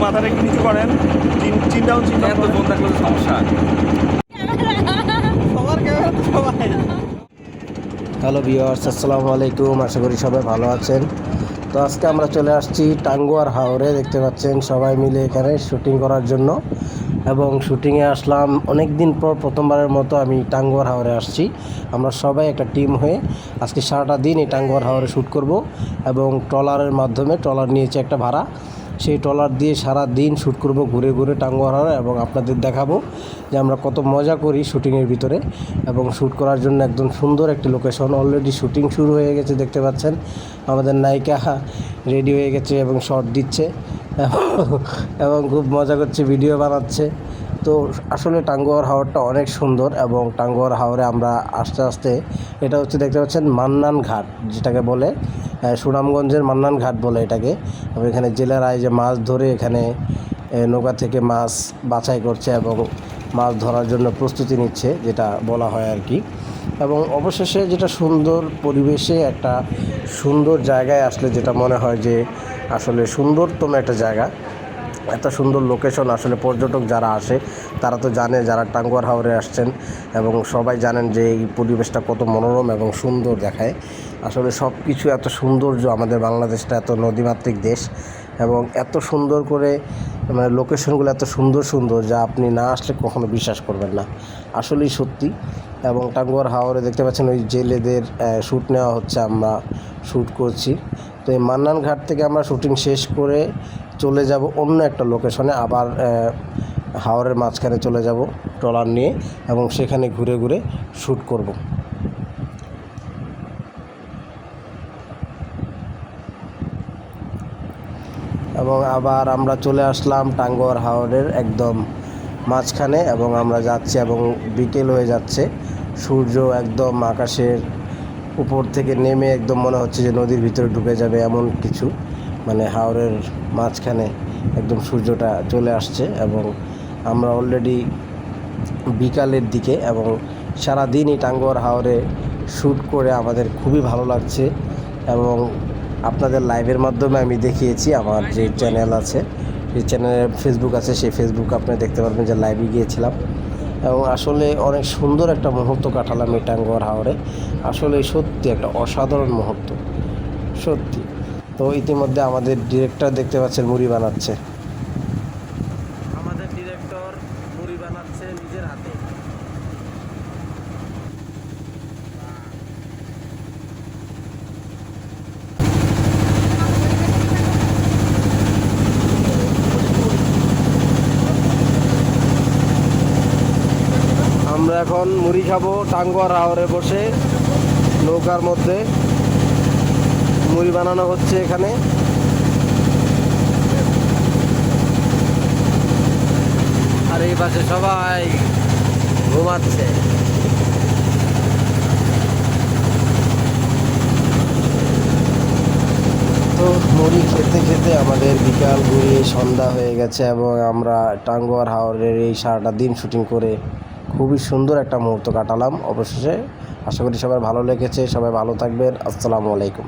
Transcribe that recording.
মাথাটা একটু নিচু করেন। চিন- চিন ডাউন চিন ডাউন ফোন থাকলে সমস্যা? সবার ক্যামেরা তো সবাই? হ্যালো ভিওয়ার্স আসসালামু আলাইকুম। আশা করি সবাই ভালো আছেন। তো আজকে আমরা চলে আসছি টাঙ্গুয়ার হাওরে। দেখতে পাচ্ছেন সবাই মিলে এখানে শুটিং করার জন্য। এবং শুটিংয়ে আসলাম অনেক দিন পর প্রথমবারের মতো আমি টাঙ্গুয়ার হাওরে আসছি। আমরা সবাই একটা টিম হয়ে আজকে সারাটা দিন এই টাঙ্গুয়ার হাওরে শ্যুট করব এবং ট্রলারের মাধ্যমে ট্রলার নিয়েছে একটা ভাড়া সেই ট্রলার দিয়ে সারা দিন শ্যুট করব ঘুরে ঘুরে টাঙ্গুয়ার এবং আপনাদের দেখাবো যে আমরা কত মজা করি শ্যুটিংয়ের ভিতরে এবং শ্যুট করার জন্য একদম সুন্দর একটি লোকেশন অলরেডি শুটিং শুরু হয়ে গেছে, দেখতে পাচ্ছেন। আমাদের নায়িকা রেডি হয়ে গেছে এবং শট দিচ্ছে। এবং খুব মজা করছে ভিডিও বানাচ্ছে। তো আসলে টাঙ্গুয়ার হাওরটা অনেক সুন্দর এবং টাঙ্গুয়ার হাওরে আমরা আস্তে আস্তে, এটা হচ্ছে দেখতে পাচ্ছেন মান্নান ঘাট, যেটাকে বলে। সুনামগঞ্জের মান্নান ঘাট বলে এটাকে। এখানে জেলেরা এই যে মাছ ধরে এখানে নৌকা থেকে মাছ বাছাই করছে এবং মাছ ধরার জন্য প্রস্তুতি নিচ্ছে, যেটা বলা হয় আর কি। এবং অবশেষে যেটা সুন্দর পরিবেশে একটা সুন্দর জায়গায় আসলে যেটা মনে হয় যে আসলে সুন্দরতম একটা জায়গা এত সুন্দর লোকেশন আসলে পর্যটক যারা আসে, তারা তো জানে যারা টাঙ্গুয়ার হাওরে আসছেন এবং সবাই জানেন যে এই পরিবেশটা কত মনোরম এবং সুন্দর দেখায়। আসলে সব কিছু এত সৌন্দর্য আমাদের বাংলাদেশটা এত নদীমাতৃক দেশ এবং এত সুন্দর করে মানে লোকেশনগুলো এত সুন্দর সুন্দর যা আপনি না আসলে কখনো বিশ্বাস করবেন না। আসলেই সত্যি এবং টাঙ্গুয়ার হাওরে দেখতে পাচ্ছেন ওই জেলেদের শ্যুট নেওয়া হচ্ছে আমরা শ্যুট করছি। এই মান্নান ঘাট থেকে আমরা শুটিং শেষ করে চলে যাব অন্য একটা লোকেশনে আবার আহ, হাওরের মাঝখানে চলে যাব ট্রলার নিয়ে এবং সেখানে ঘুরে ঘুরে শ্যুট করব। এবং আবার আমরা চলে আসলাম টাঙ্গুয়ার হাওরের একদম মাঝখানে এবং আমরা যাচ্ছি এবং বিকেল হয়ে যাচ্ছে। সূর্য একদম আকাশের উপর থেকে নেমে একদম মনে হচ্ছে যে নদীর ভিতরে ঢুকে যাবে এমন কিছু। মানে হাওরের মাঝখানে একদম সূর্যটা চলে আসছে এবং আমরা অলরেডি বিকালের দিকে এবং সারাদিনই টাঙ্গুয়ার হাওরে শ্যুট করে আমাদের খুবই ভালো লাগছে এবং আপনাদের লাইভের মাধ্যমে আমি দেখিয়েছি আমার যে চ্যানেল আছে। যে চ্যানেলের ফেসবুক আছে, সেই ফেসবুক আপনি দেখতে পারবেন যে লাইভে গিয়েছিলাম। এবং আসলে অনেক সুন্দর একটা মুহূর্ত কাটালাম এই টাঙ্গুয়ার আসলে সত্যি একটা অসাধারণ মুহূর্ত। সত্যি। তো ইতিমধ্যে আমাদের ডিরেক্টর দেখতে পাচ্ছেন, মুড়ি বানাচ্ছে। আমাদের ডিরেক্টর মুড়ি বানাচ্ছে নিজের হাতে আমরা এখন মুড়ি খাব টাঙ্গুয়ার হাওরে বসে নৌকার মধ্যে। মুড়ি বানানো হচ্ছে এখানে। আর এই পাশে সবাই ঘুমাচ্ছে। তো মুড়ি খেতে খেতে আমাদের বিকাল ঘুরিয়ে সন্ধ্যা হয়ে গেছে এবং আমরা টাঙ্গুয়ার হাওরের এই সারাটা দিন শুটিং করে খুবই সুন্দর একটা মুহূর্ত কাটালাম অবশেষে। আশা করি সবাই ভালো লেগেছে, সবাই ভালো থাকবেন। আসসালামু আলাইকুম।